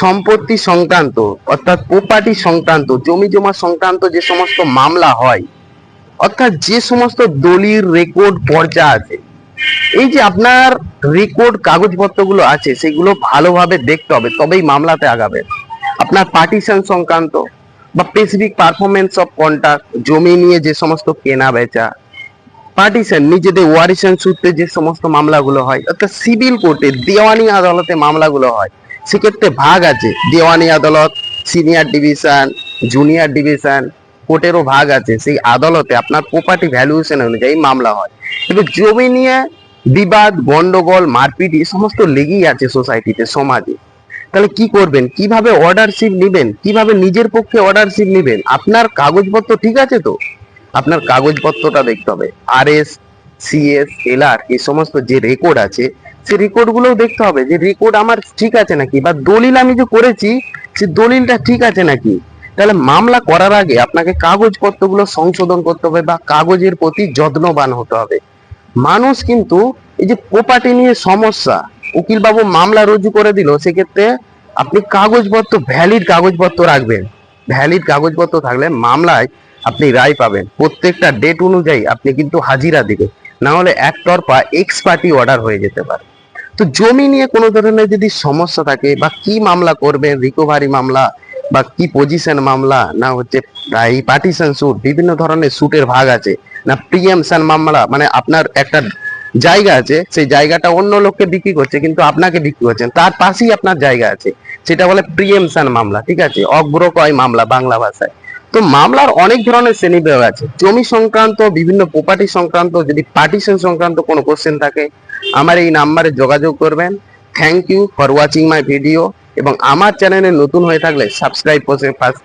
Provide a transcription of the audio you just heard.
সম্পত্তি সংক্রান্ত, অর্থাৎ প্রপার্টি সংক্রান্ত, জমি জমা সংক্রান্ত যে সমস্ত মামলা হয়, অর্থাৎ যে সমস্ত দলিল রেকর্ড পর্চা আছে, এই যে আপনার রেকর্ড কাগজপত্রগুলো আছে, সেগুলো ভালোভাবে দেখতে হবে, তবেই মামলাতে আগাবে। আপনার পার্টিশন সংক্রান্ত বা স্পেসিফিক পারফরমেন্স অফ কন্ট্রাক্ট জমি নিয়ে যে সমস্ত কেনা বেচা পার্টিশন নিজেদের ওয়ারিশন সূত্রে যে সমস্ত মামলাগুলো হয়, অর্থাৎ সিভিল কোর্টে দেওয়ানি আদালতে মামলাগুলো হয় সেক্ষেত্রে ভাগ আছে। দেওয়ানি আদালত সিনিয়র ডিভিশন জুনিয়র ডিভিশন কোর্টেরও ভাগ আছে। সেই আদালতে আপনার প্রপার্টি ভ্যালুয়েশন অনুযায়ী মামলা হয়। কিন্তু জমি নিয়ে বিবাদ, গন্ডগোল, মারপিট এই সমস্ত লেগেই আছে সোসাইটিতে সমাজে। তাহলে কি করবেন? কীভাবে অর্ডারশিপ নেবেন? কীভাবে নিজের পক্ষে অর্ডারশিপ নেবেন? আপনার কাগজপত্র ঠিক আছে তো? আপনার কাগজপত্রটা দেখতে হবে। আর এস সিএস এলআর এই সমস্ত যে রেকর্ড আছে সেই রেকর্ড গুলোও দেখতে হবে যে রেকর্ড আমার ঠিক আছে নাকি বা দলিল আমি যে করেছি সে দলিলটা ঠিক আছে নাকি? তাহলে মামলা করার আগে আপনাকে কাগজপত্রগুলো সংশোধন করতে হবে বা কাগজের প্রতি যত্নবান হতে হবে। মানুষ কিন্তু এই যে প্রপার্টি নিয়ে সমস্যা উকিল বাবু মামলা রুজু করে দিল, সেক্ষেত্রে আপনি কাগজপত্র ভ্যালিড কাগজপত্র রাখবেন। ভ্যালিড কাগজপত্র থাকলে মামলায় আপনি রায় পাবেন। প্রত্যেকটা ডেট অনুযায়ী আপনি কিন্তু হাজিরা দিবেন। না হলে একতরফা এক্স পার্টি অর্ডার হয়ে যেতে পারে। তো জমি নিয়ে কোনো ধরনের যদি সমস্যা থাকে বা কি মামলা করবেন রিকভারি মামলা বা কি পজিশন মামলা, না হচ্ছে এই পার্টিশন সুট বিভিন্ন ধরনের সুটের ভাগ আছে, না প্রিএমশন মামলা মানে আপনার একটা জায়গা আছে, সেই জায়গাটা অন্য লোককে বিক্রি করছে, কিন্তু আপনাকে বিক্রি করছেন তার পাশেই আপনার জায়গা আছে, সেটা বলে প্রিএমশন মামলা, ঠিক আছে? অগ্রকয় মামলা বাংলা ভাষায়। তো মামলার অনেক ধরনের শ্রেণীবিভাগ আছে জমি সংক্রান্ত, বিভিন্ন প্রপার্টি সংক্রান্ত, যদি পার্টিশন সংক্রান্ত কোনো কোশ্চেন থাকে, আমার এই নাম্বারে যোগাযোগ করবেন thank you for watching my video এবং আমার চ্যানেলে নতুন হয়ে থাকলে সাবস্ক্রাইব করে থাকবেন।